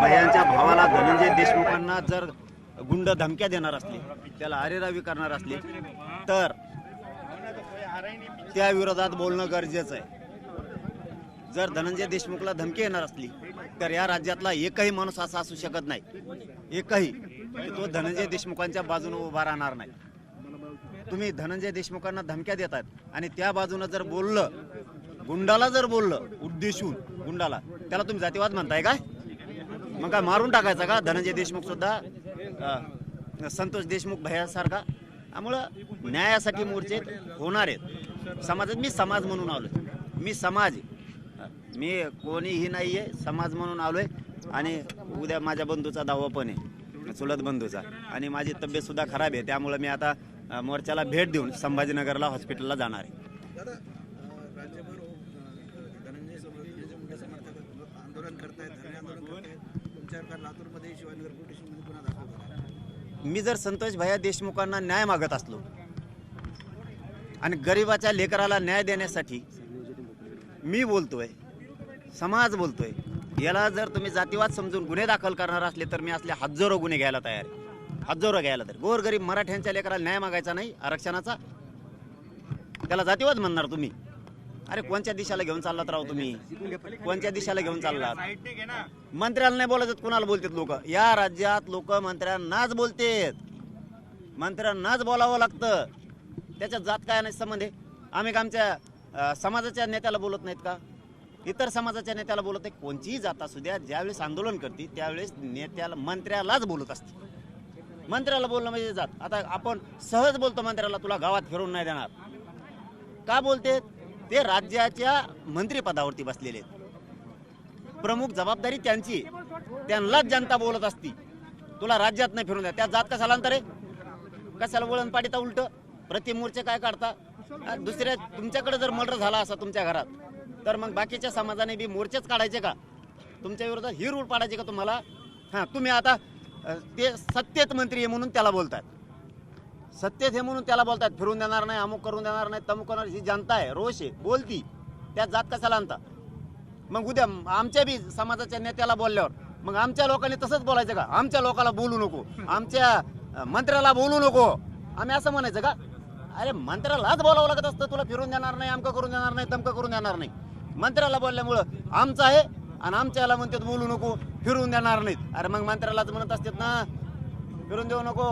भयांच्या भावाला धनंजय देशमुखांना जर गुंड धमक्या देणार असले त्याला अरेरावी करणार असले तर त्या विरोधात बोलणं गरजेचं आहे. जर धनंजय देशमुखला धमकी येणार असली तर या राज्यातला एकही माणूस असा असू शकत नाही. एकही तो धनंजय देशमुखांच्या बाजूने उभा राहणार नाही. तुम्ही धनंजय देशमुखांना धमक्या देतात आणि त्या बाजूनं जर बोललं गुंडाला जर बोललं उद्देशून गुंडाला त्याला तुम्ही जातीवाद म्हणताय काय? मग काय मारून टाकायचा का? धनंजय देशमुख सुद्धा? संतोष देशमुख भैयासारखा. त्यामुळं न्यायासाठी मोर्चे होणार आहेत. समाजात मी समाज म्हणून आलो मी समाज मी कोणीही नाही आहे समाज म्हणून आलो आहे आणि उद्या माझ्या बंधूचा दावा पण आहे. चुलत बंधूचा. आणि माझी तब्येत सुद्धा खराब आहे. त्यामुळे मी आता मोर्चाला भेट देऊन संभाजीनगरला हॉस्पिटलला जाणार आहे. आंदोलन करतायत. विचार लातूरमध्ये शिवाजीनगर पोलीस स्टेशनमध्ये गुन्हा दाखल झाला. मी जर संतोष भैया देशमुखांना न्याय मागत असलो आणि गरिबाच्या लेकराला न्याय देण्यासाठी मी बोलतोय समाज बोलतोय याला जर तुम्ही जातीवाद समजून गुन्हे दाखल करणार असले तर मी असले हजारो गुन्हे घ्यायला तयार आहे. हजारो घ्यायला तर. गोरगरीब मराठ्यांच्या लेकराला न्याय मागायचा नाही आरक्षणाचा? त्याला जातीवाद म्हणणार तुम्ही. अरे कोणत्या दिशाला घेऊन चाललात राव तुम्ही? कोणत्या दिशाला घेऊन चाललात? मंत्र्याला नाही बोलायचं कुणाला बोलतात लोक? या राज्यात लोक मंत्र्यांनाच बोलतेत. मंत्र्यांनाच बोलावं लागतं. त्याच्यात जात काय नाही संबंध आहे? आम्ही का आमच्या समाजाच्या नेत्याला बोलत नाहीत का? इतर समाजाच्या नेत्याला बोलत नाही. कोणतीही जात असू द्या ज्यावेळेस आंदोलन करते त्यावेळेस नेत्याला मंत्र्यालाच बोलत असते मंत्र्याला बोलणं म्हणजे जात. आता आपण सहज बोलतो मंत्र्याला तुला गावात फिरून नाही देणार. का बोलते ते राज्याच्या मंत्रिपदावरती बसलेले आहेत. प्रमुख जबाबदारी त्यांची. त्यांनाच जनता बोलत असती. तुला राज्यात नाही फिरून द्या. त्या जात कशाला अंतर आहे कशाला वळण पाडीता उलट? प्रतिमूर्चे काय काढता? दुसऱ्या तुमच्याकडे जर मर्डर झाला असा तुमच्या घरात तर मग बाकीच्या समाजाने बी मोर्चेच काढायचे का? तुमच्या विरोधात ही रूल पाडायचे का तुम्हाला? हां तुम्ही आता ते सत्तेत मंत्री आहे म्हणून त्याला बोलतात सत्तेत हे म्हणून त्याला बोलतात फिरून देणार नाही अमुक करून देणार नाही तमुक करणार ही जनता आहे रोष आहे बोलती. त्या जात कशाला आणता? मग उद्या आमच्या बी समाजाच्या नेत्याला बोलल्यावर मग आमच्या लोकांनी तसंच बोलायचं का? आमच्या लोकाला बोलू नको. आमच्या मंत्र्याला बोलू नको. आम्ही असं म्हणायचं का? अरे मंत्र्यालाच बोलावं लागत असतं. तुला फिरून देणार नाही आमकं करून देणार नाही तमकं करून देणार नाही. मंत्र्याला बोलल्यामुळं आमचं आहे आणि आमच्याला म्हणतात बोलू नको फिरून देणार नाहीत. अरे मग मंत्र्यालाच म्हणत असतात ना फिरून देऊ नको.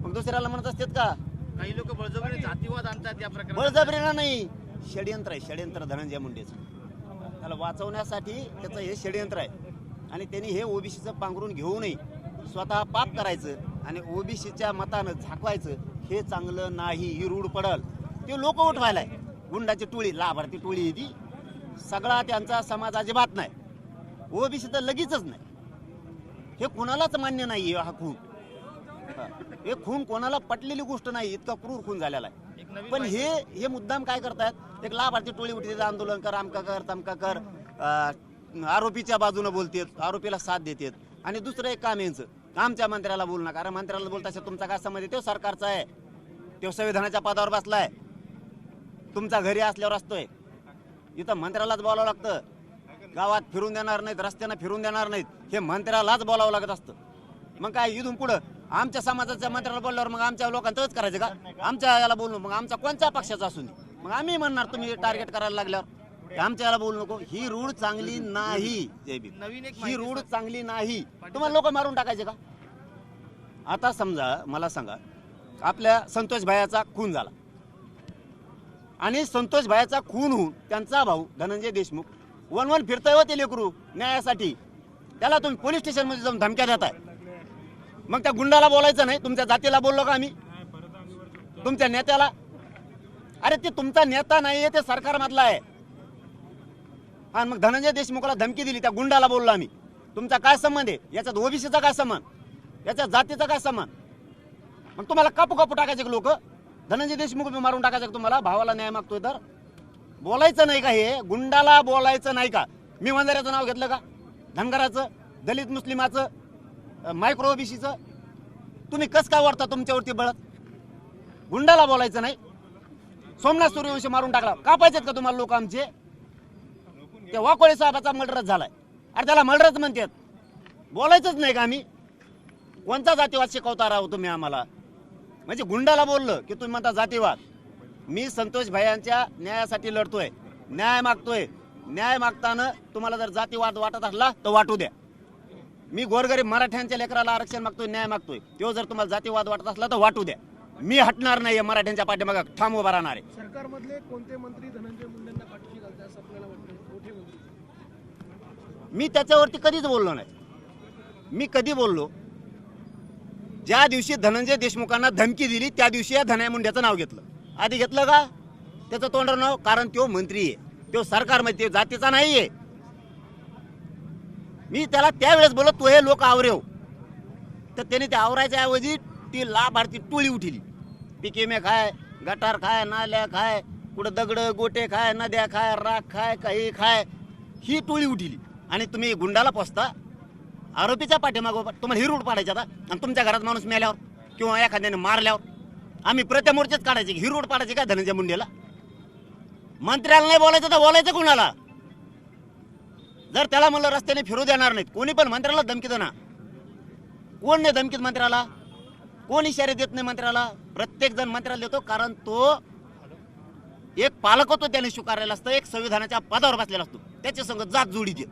मग दुसऱ्याला म्हणत असतात का? काही लोक बळजबरी जातीवाद आणतात या प्रकारात बळजबरीनं नाही. षडयंत्र आहे षडयंत्र धनंजय मुंडेचं. त्याला वाचवण्यासाठी त्याचं हे षडयंत्र आहे. आणि त्यांनी हे ओबीसीचं पांघरून घेऊ नये. स्वतः पाप करायचं आणि ओबीसीच्या मतानं झाकवायचं हे चांगलं नाही ही रूढ पडल. ते लोक उठवायलाय. गुंडाची टोळी लाभार्थी टोळी आहे ती. सगळा त्यांचा समाज अजिबात नाही. ओबीसी तर लगेचच नाही. हे कुणालाच मान्य नाही हा खून हा. खून कोणाला पटलेली गोष्ट नाही इतका क्रूर खून झालेला आहे. पण हे हे मुद्दाम काय करतायत? एक लाभार्थी टोळी उठते आंदोलन कर आमका कर तमका कर आरोपीच्या बाजूनं बोलतेत आरोपीला साथ देतात. आणि दुसरं एक काम यांचं आमच्या मंत्र्याला बोलू नका. अरे मंत्र्याला बोलता तुमचा काय संबंध आहे? तो सरकारचा आहे. तो संविधानाच्या पदावर बसलाय. तुमचा घरी असल्यावर असतोय. इथं मंत्र्यालाच बोलावं लागतं. गावात फिरून देणार नाहीत रस्त्यानं फिरून देणार नाहीत. हे मंत्र्यालाच बोलावं लागत असतं. मग काय इथून पुढं? आमच्या समाजाच्या मंत्र्याला बोलल्यावर मग आमच्या लोकांचंच करायचं का? आमच्या याला बोलू मग आमचा कोणत्या पक्षाचा असून. मग आम्ही म्हणणार तुम्ही टार्गेट करायला लागल्यावर. आमच्या याला बोलू नको. ही रूढ चांगली नाही. ही रूढ चांगली नाही. तुम्हाला लोक मारून टाकायचे का? आता समजा मला सांगा. आपल्या संतोष भायाचा खून झाला. आणि संतोष भायाचा खून होऊन त्यांचा भाऊ धनंजय देशमुख वन वन फिरताय होते लेकरू न्यायासाठी. त्याला तुम्ही पोलीस स्टेशनमध्ये जाऊन धमक्या देताय. मग त्या गुंडाला बोलायचं नाही. तुमच्या जातीला बोललो का आम्ही? तुमच्या नेत्याला? अरे ते तुमचा नेता नाही ते सरकारमधला आहे. आणि मग धनंजय देशमुखाला धमकी दिली त्या गुंडाला बोललो आम्ही. तुमचा काय संबंध आहे? याच्यात ओबीसीचा काय संबंध? याच्या जातीचा काय संबंध? मग तुम्हाला कापू कापू टाकायचे लोक? धनंजय देशमुख मारून टाकायचे तुम्हाला? भावाला न्याय मागतोय तर? बोलायचं नाही का हे? गुंडाला बोलायचं नाही का? मी वंजाऱ्याचं नाव घेतलं का? धनगराचं? दलित मुस्लिमाचं? मायक्रो ओबीसीचं तुम्ही कस काय वाढता तुमच्यावरती बळत? गुंडाला बोलायचं नाही. सोमनाथ सूर्यवंशी मारून टाकला. का पाहिजेत का तुम्हाला लोक आमचे? ते वाकोळे साहेबाचा मर्डरच झालाय. अरे त्याला मर्डरच म्हणतात. बोलायचंच नाही का आम्ही? कोणता जातीवाद शिकवता राहू तुम्ही आम्हाला? म्हणजे गुंडाला बोललं की तुम्ही म्हणता जातीवाद. मी संतोष भायांच्या न्यायासाठी लढतोय. न्याय मागतोय. न्याय मागताना तुम्हाला जर जातीवाद वाटत असला तर वाटू द्या. मी गोरगरीब मराठ्यांच्या लेकराला आरक्षण मागतोय न्याय मागतोय. तो जर तुम्हाला जातीवाद वाटत असला तर वाटू द्या. मी हटणार नाहीये मराठ्यांच्या पाठीमागं. ठाम उभा राहणार आहे. सरकारमधले कोणते मंत्री धनंजय मुंडेंना पाठीशी घालतात असं आपल्याला वाटतं मोठे मंत्री. मी त्याच्यावरती कधीच बोललो नाही. मी कधी बोललो? ज्या दिवशी धनंजय देशमुखांना धमकी दिली त्या दिवशी या धनय मुंड्याचं नाव घेतलं. आधी घेतलं का? त्याचं तोंड नाव? कारण तो मंत्री आहे. तो सरकारमध्ये जातीचा नाहीये. मी त्याला त्यावेळेस बोललो तो हे लोक आवरेव हो. तर त्याने ते आवरायच्या ऐवजी ती लाभार्थी टोळी उठली. पिकेमे खाय गटार खाय नाल्या खाय कुठं दगड गोटे खाय नद्या खाय राख खाय काही खाय ही टोळी उठली. आणि तुम्ही गुंडाला पोचता आरोपीच्या पाठीमागं तुम्हाला ही रूट पाडायचा आता आणि तुमच्या घरात माणूस मेल्यावर किंवा एखाद्याने मारल्यावर आम्ही प्रत्यमोर्चेच काढायचे. ही रूट पाडायची काय धनंजय मुंडेला? मंत्र्याला नाही बोलायचं तर बोलायचं कुणाला? जर त्याला म्हणलं रस्त्याने फिरू देणार नाहीत कोणी पण मंत्र्याला धमकी देणार कोण नाही धमकीत मंत्र्याला? कोण इशारे देत नाही मंत्र्याला? प्रत्येक जण मंत्र्याला देतो कारण तो एक पालकत्व त्याने स्वीकारलेला असतं एक संविधानाच्या पदावर बसलेला असतो. त्याच्या संग जात जोडी देत.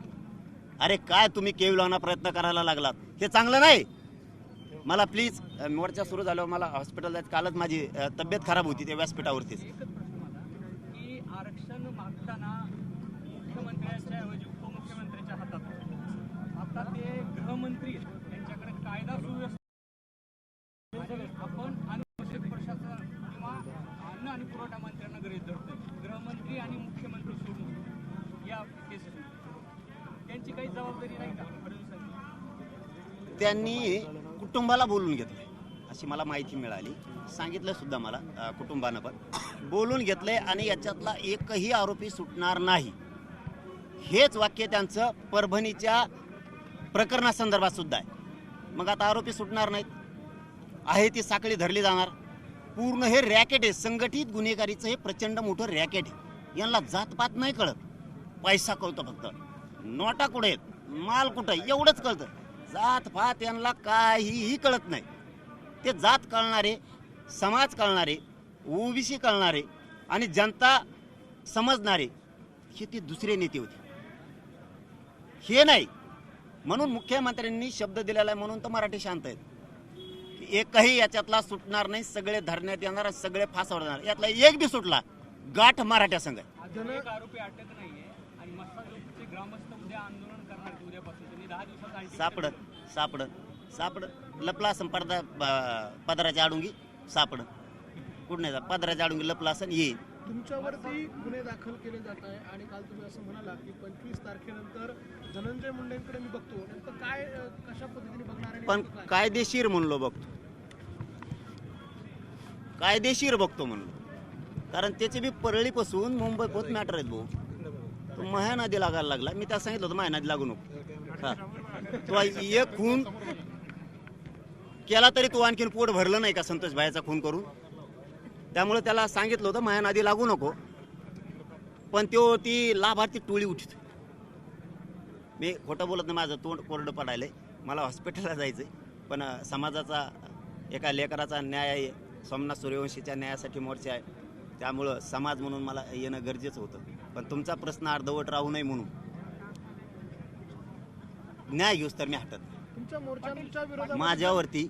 अरे काय तुम्ही केवलाना प्रयत्न करायला लागलात? हे चांगलं नाही. मला प्लीज मोर्चा सुरू झाल्यावर मला हॉस्पिटल जायचं कालच माझी तब्येत खराब होती त्या व्यासपीठावरतीच. आरक्षण मागताना मुख्यमंत्र्यांच्या मुख्यमंत्र्यांच्या हातात. आता ते गृहमंत्री त्यांच्याकडे कायदा सुव्यवस्था आणि आपण अनावश्यक प्रशासन किंवा अन्न आणि पुरवठा मंत्र्यांना गरज धरतोय. गृहमंत्री आणि मुख्यमंत्री सोडून या केसेस त्यांची काही जबाबदारी नाही का? त्यांनी कुटुंबाला बोलून घेतलं अशी मला माहिती मिळाली. सांगितलं सुद्धा मला कुटुंबानं पण. बोलून घेतलंय आणि याच्यातला एकही आरोपी सुटणार नाही. हेच वाक्य त्यांचं परभणीच्या प्रकरणासंदर्भात सुद्धा आहे. मग आता आरोपी सुटणार नाहीत. आहे ती साखळी धरली जाणार. पूर्ण हे रॅकेट आहे. संघटित गुन्हेगारीचं हे प्रचंड मोठं रॅकेट आहे. यांना जातपात नाही कळत. पैसा कळतो फक्त. नोटा कुठे आहेत? माल कुठं आहे? एवढंच कळतं. जातपात यांना काहीही कळत नाही. ते जात कळणारे समाज कळणारे ओबीसी कळणारे आणि जनता समजणारे हे ते दुसरे नेते होते. हे नाही. म्हणून मुख्यमंत्र्यांनी शब्द दिलेला आहे म्हणून तर मराठी शांत आहेत. एकही याच्यातला सुटणार नाही सगळे धरण्यात येणार सगळे फासावर जाणार यातला एक बी सुटला गाठ मराठ्या संघ. सापडत सापडत सापडत लपला असं पडदा पदराच्या आडुंगी सापडत कुठं नाही पदराच्या आडुंगी लपला असं येईल. तुमच्यावरती गुन्हे दाखल केले जात आहे आणि काल तुम्ही असं म्हणाला की पंचवीस तारखेनंतर धनंजय मुंडेंकडे मी बघतो. नेमकं काय कशा पद्धतीने बघणार आणि पण नेमकं काय? कायदेशीर म्हणलो बघतो. कायदेशीर बघतो म्हणलो. कारण त्याचे बी परळीपासून मुंबई पोत मॅटर आहेत भाऊ. तो माया नदी लागायला लागला. मी त्याला सांगितलं होतं माया नदी लागू नको. हा. तो एक खून केला तरी तो आणखीन पोट भरलं नाही का संतोष भाईचा खून करून? त्यामुळे त्याला सांगितलं होतं माया नदी लागू नको. पण तो ती लाभार्थी टोळी उठत. मी खोटं बोलत नाही माझं तोंड कोरडं पडायलंय. मला हॉस्पिटलला जायचंय. पण समाजाचा एका लेकराचा न्याय आहे. सोमनाथ सूर्यवंशीच्या न्यायासाठी मोर्चा आहे. त्यामुळं समाज म्हणून मला येणं गरजेचं होतं. पण तुमचा प्रश्न अर्धवट राहू नये म्हणून. न्याय घेऊस तर मी हटत माझ्यावरती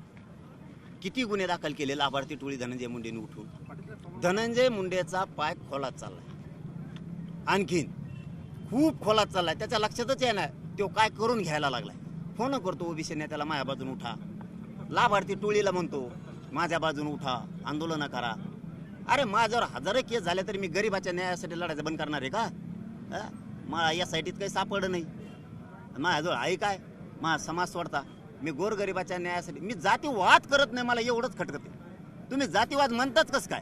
किती गुन्हे दाखल केले लाभार्थी टोळी धनंजय मुंडेने उठून? धनंजय मुंडेचा पाय खोलात चाललाय. आणखीन खूप खोलात चाललाय. त्याच्या लक्षातच आहे ना तो काय करून घ्यायला लागलाय. फोन करतो ओबीसी नेत्याला माझ्या बाजून उठा. लाभार्थी टोळीला म्हणतो माझ्या बाजून उठा आंदोलन करा. अरे माझ्यावर हजारो केस झाले तरी मी गरीबाच्या न्यायासाठी लढायचं बंद करणार आहे का? मला या साईटीत काही सापडलं नाही. माझ्याजवळ आहे काय? मा समाज सोडता. मी गोरगरिबाच्या न्यायासाठी मी जातीवाद करत नाही मला एवढंच खटकते. तुम्ही जातीवाद म्हणताच कसं काय?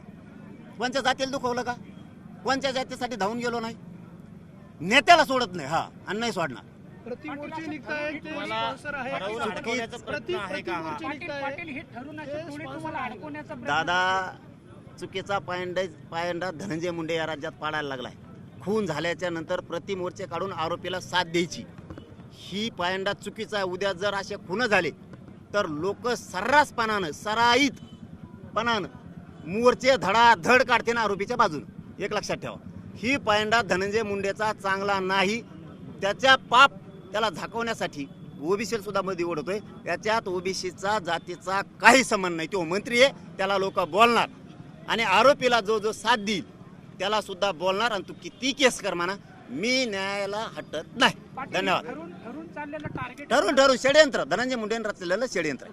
कोणत्या जातीला दुखवलं का? कोणत्या जातीसाठी धावून गेलो नाही? नेत्याला सोडत नाही हा आणि नाही सोडणार. प्रतिमोर्चे निघतायत ते मला स्पॉन्सर आहे. हरवून अडकवण्याचा प्रति प्रयत्न आहे का? हा? प्रतिमोर्चे पाटील निघताय. पाटील हे ठरवण्याच्या हे टोळी sponsor तुम्हाला आहे. अडकवण्याचा प्रयत्न दादा चुकीचा पायंडा पायंडा धनंजय मुंडे या राज्यात पाडायला लागलाय. खून झाल्याच्यानंतर प्रतिमोर्चे काढून आरोपीला साथ द्यायची. ही पायंडा चुकीचा आहे. उद्या जर असे खुनं झाले तर लोक सर्रासपणानं सराईतपणानं मोर्चे धडाधड काढते ना आरोपीच्या बाजूनं. एक लक्षात ठेवा. ही पायंडा धनंजय मुंडेचा चांगला नाही. त्याच्या पाप त्याला झाकवण्यासाठी ओबीसी सुद्धा मध्ये ओढतोय. त्याच्यात ओबीसीचा जातीचा काही संबंध नाही. तो मंत्री आहे त्याला लोक बोलणार. आणि आरोपीला जो जो साथ देईल त्याला सुद्धा बोलणार आणि तू किती केस कर म्हणा. मी न्यायाला हटत नाही. धन्यवाद. ठरून ठरून षडयंत्र. धनंजय मुंडेंनी रचलेलं षडयंत्र.